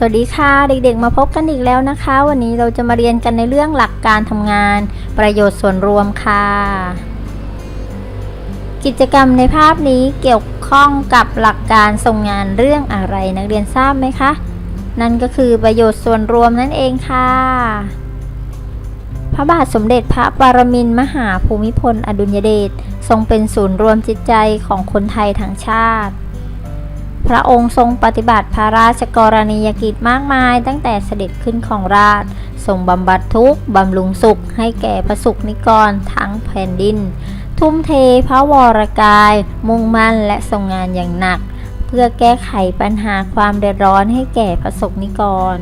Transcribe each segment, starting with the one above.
สวัสดีค่ะเด็กๆ มาพบกันอีกแล้วนะคะ วันนี้เราจะมาเรียนกันในเรื่องหลักการทำงาน ประโยชน์ส่วนรวมค่ะ กิจกรรมในภาพนี้เกี่ยวข้องกับหลักการทรงงานเรื่องอะไรนักเรียนทราบไหมคะ นั่นก็คือประโยชน์ส่วนรวมนั่นเองค่ะ พระบาทสมเด็จพระปรมินทรมหาภูมิพล อดุลยเดชทรงเป็นศูนย์รวมจิตใจของคนไทยทั้งชาติ พระองค์ทรงปฏิบัติพระราชกรณียกิจมากมาย ตั้งแต่เสด็จขึ้นของราชทรงบำบัดทุกข์บำรุงสุขให้แก่ประสุนิกรทั้งแผ่นดิน ทุ่มเทพระวรกาย มุ่งมั่นและทรงงานอย่างหนัก เพื่อแก้ไขปัญหาความเดือดร้อนให้แก่ประสบนิกร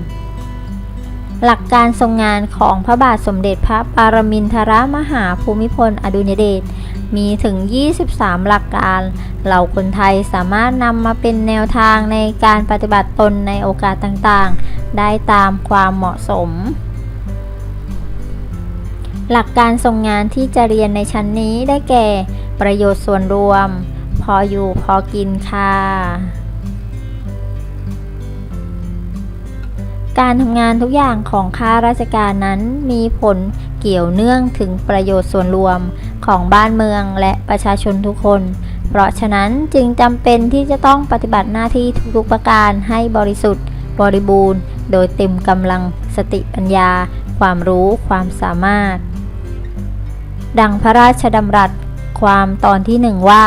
หลักการทรงงานของพระบาทสมเด็จพระปรมินทรมหาภูมิพลอดุลยเดช มีถึง 23 หลักการเราคนไทยสามารถนำมาเป็นแนวทางในการปฏิบัติตนในโอกาสต่างๆ ได้ตามความเหมาะสม หลักการทรงงานที่จะเรียนในชั้นนี้ได้แก่ ประโยชน์ส่วนรวม พออยู่พอกินค่ะการทำงานทุกอย่างของข้าราชการนั้นมีผล กี่ยวเนื่องถึงประโยชน์ส่วนรวมของบ้านเมืองและประชาชนทุกคน เพราะฉะนั้นจึงจำเป็นที่จะต้องปฏิบัติหน้าที่ทุกๆประการให้บริสุทธิ์ บริบูรณ์ โดยเต็มกำลังสติปัญญา ความรู้ความสามารถ ดังพระราชดำรัสความตอนที่หนึ่งว่า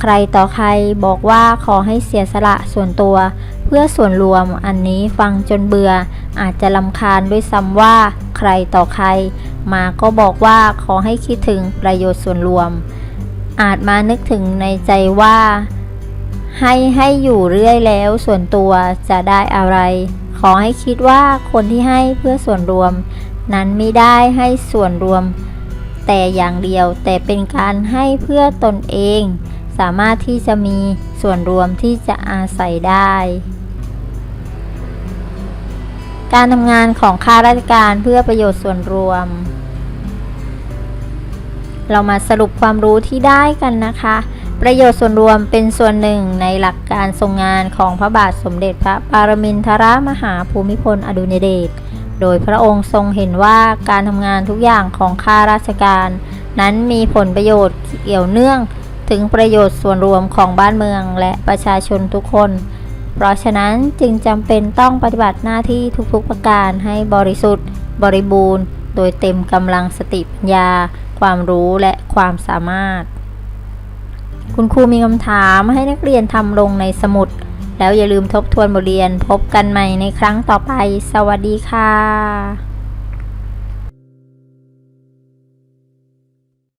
ใครต่อใครบอกว่าขอให้เสียสละส่วนตัว เพื่อส่วนรวมอันนี้ฟังจนเบื่ออาจจะลำคาญด้วยซ้ำว่า ใครต่อใคร มาก็บอกว่าขอให้คิดถึงประโยชน์ส่วนรวม อาจมานึกถึงในใจว่า ให้ให้อยู่เรื่อยแล้วส่วนตัวจะได้อะไร ขอให้คิดว่าคนที่ให้เพื่อส่วนรวม นั้นไม่ได้ให้ส่วนรวม แต่อย่างเดียวแต่เป็นการให้เพื่อตนเอง สามารถที่จะมีส่วนรวมที่จะอาศัยได้ การทำงานของข้าราชการเพื่อประโยชน์ส่วนรวม เรามาสรุปความรู้ที่ได้กันนะคะ ประโยชน์ส่วนรวมเป็นส่วนหนึ่งในหลักการทรงงานของพระบาทสมเด็จพระปรมินทรมหาภูมิพลอดุลยเดชโดยพระองค์ทรงเห็นว่าการทำงานทุกอย่างของข้าราชการ นั้นมีผลประโยชน์เกี่ยวเนื่องถึงประโยชน์ส่วนรวมของบ้านเมืองและประชาชนทุกคน เพราะฉะนั้นจึงจำเป็นต้องปฏิบัติหน้าที่ทุกๆประการให้บริสุทธิ์ บริบูรณ์ โดยเต็มกำลังสติปัญญา ความรู้และความสามารถ คุณครูมีคำถามให้นักเรียนทำลงในสมุด แล้วอย่าลืมทบทวนบทเรียนพบกันใหม่ในครั้งต่อไป สวัสดีค่ะ